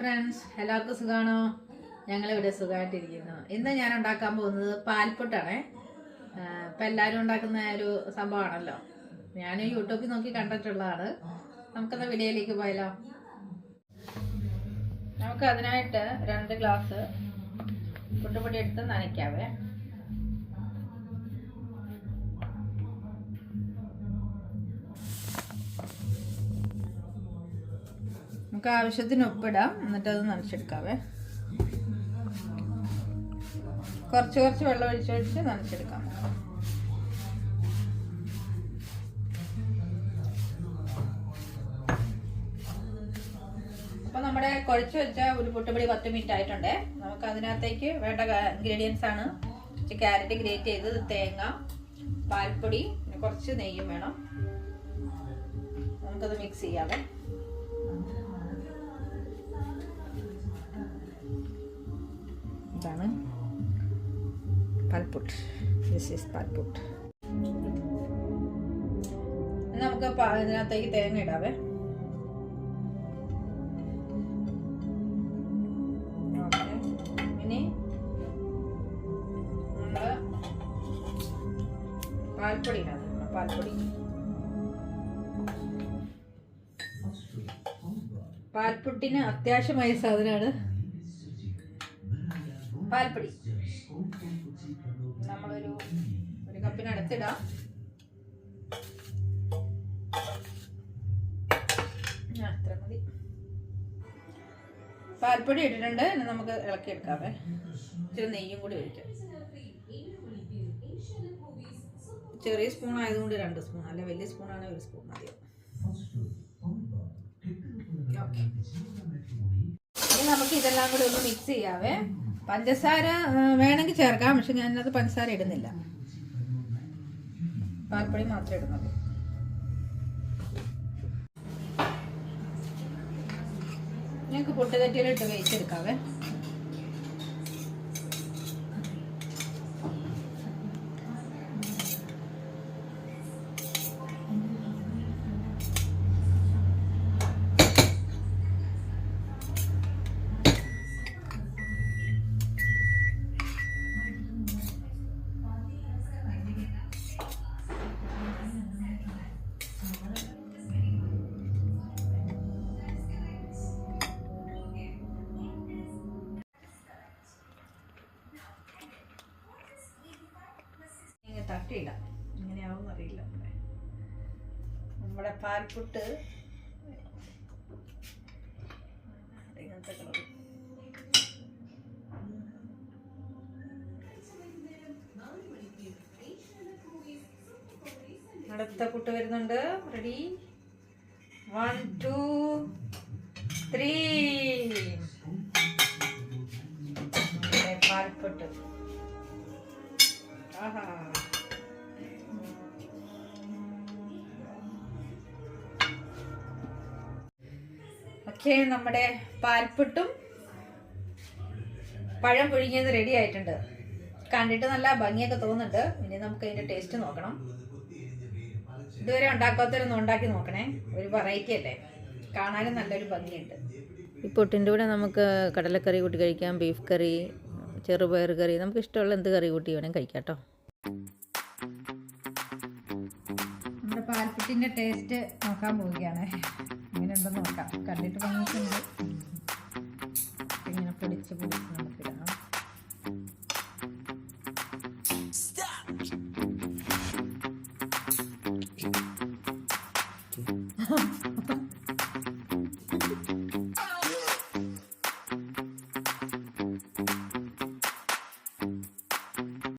Friends എല്ലാവർക്കും സുഖമാണോ ഞങ്ങളിവിടെ സുഖമായിട്ടിരിക്കുന്നു. ഇന്ന് ഞാൻ ഉണ്ടാക്കാൻ പോകുന്നത് പാൽപ്പൊട്ടാണേ ഇപ്പം എല്ലാവരും ഉണ്ടാക്കുന്ന ഒരു സംഭവമാണല്ലോ. ഞാൻ യൂട്യൂബിൽ നോക്കി കണ്ടിട്ടുള്ളതാണ്. നമുക്കത് വീഡിയോയിലേക്ക് പോയാലോ. നമുക്ക് അതിനായിട്ട് രണ്ട് ഗ്ലാസ് പുട്ടുപൊടി എടുത്ത് നനയ്ക്കാവേ. നമുക്ക് ആവശ്യത്തിന് ഉപ്പിടാം. എന്നിട്ട് അത് നനച്ചെടുക്കാവേ. കുറച്ച് കുറച്ച് വെള്ളം ഒഴിച്ചൊഴിച്ച് നനച്ചെടുക്കാം. അപ്പോൾ നമ്മുടെ കുഴച്ച് വെച്ച ഒരു പത്ത് മിനിറ്റ് ആയിട്ടുണ്ട്. നമുക്ക് അതിനകത്തേക്ക് വേണ്ട ഇൻഗ്രീഡിയൻസ് ആണ്. ക്യാരറ്റ് ഗ്രേറ്റ് ചെയ്തത് തേങ്ങ പാൽപ്പൊടി കുറച്ച് നെയ്യും വേണം. നമുക്കത് മിക്സ് ചെയ്യാവേ. ഇതാണ് പാൽപുട്ട്. This is പാൽപുട്ട്. നമുക്ക് ഇതിനകത്തേക്ക് തേങ്ങ ഇടാവേ. ഇനി നമ്മൾ പാൽപ്പൊടി ഇടാം. പാൽപ്പൊടി. പാൽപുട്ടിന് അത്യാവശ്യമായ സാധനമാണ് പാൽപ്പൊടി. നമ്മളൊരു ഒരു കപ്പിന് അടുത്തിടാം അത്ര മതി. പാൽപ്പൊടി ഇട്ടിട്ടുണ്ട്. ഇനി നമുക്ക് ഇളക്കി എടുക്കാവേ ഇച്ചിരി നെയ്യും കൂടി ഒഴിക്കാം. ചെറിയ സ്പൂൺ ആയതുകൊണ്ട് രണ്ട് സ്പൂൺ അല്ല വലിയ സ്പൂൺ ആണെങ്കിൽ ഒരു സ്പൂൺ മതി ഇനി നമുക്ക് ഇതെല്ലാം കൂടി ഒന്ന് മിക്സ് ചെയ്യാവേ. പഞ്ചസാര വേണമെങ്കിൽ ചേർക്കാം. പക്ഷെ ഞാനത് പഞ്ചസാര ഇടുന്നില്ല. പാൽപ്പൊടി മാത്രമേ ഇടുന്നുള്ളൂ. ഞങ്ങൾക്ക് പൊട്ടുതറ്റിയിലിട്ട് വേവിച്ചെടുക്കാവേ. തട്ടിയിടാം എങ്ങനെയാവും അറിയില്ല. നമ്മുടെ പാൽപുട്ട്. ഇങ്ങനത്തെ കളർ അടുത്ത പുട്ട് വരുന്നുണ്ട്. റെഡി വൺ ടു ത്രീ പാൽപ്പെട്ട് ആഹാ. ഓക്കെ നമ്മുടെ പാൽപ്പുട്ടും പഴം പുഴുങ്ങിയത് റെഡി ആയിട്ടുണ്ട്. കണ്ടിട്ട് നല്ല ഭംഗിയൊക്കെ തോന്നുന്നുണ്ട്. ഇനി നമുക്ക് അതിന്റെ ടേസ്റ്റ് നോക്കണം. ഇതുവരെ ഉണ്ടാക്കാത്തവരൊന്നും ഉണ്ടാക്കി നോക്കണേ. ഒരു വെറൈറ്റി അല്ലേ? കാണാനും നല്ലൊരു ഭംഗിയുണ്ട്. ഈ പൊട്ടിന്റെ കൂടെ നമുക്ക് കടലക്കറി കൂട്ടി കഴിക്കാം ബീഫ് കറി ചെറുപയർ കറി നമുക്ക് ഇഷ്ടമുള്ള എന്ത് കറി കൂട്ടി വേണം കഴിക്കാം കേട്ടോ. നമ്മുടെ പാൽപ്പുട്ടിന്റെ ടേസ്റ്റ് നോക്കാൻ പോവുകയാണ്. ഇങ്ങനെ ഉണ്ടെന്ന് നോക്കാം. കണ്ടിട്ട് വന്നിട്ടുണ്ട് ഇങ്ങനെ പൊടിച്ച് പൊടിച്ച്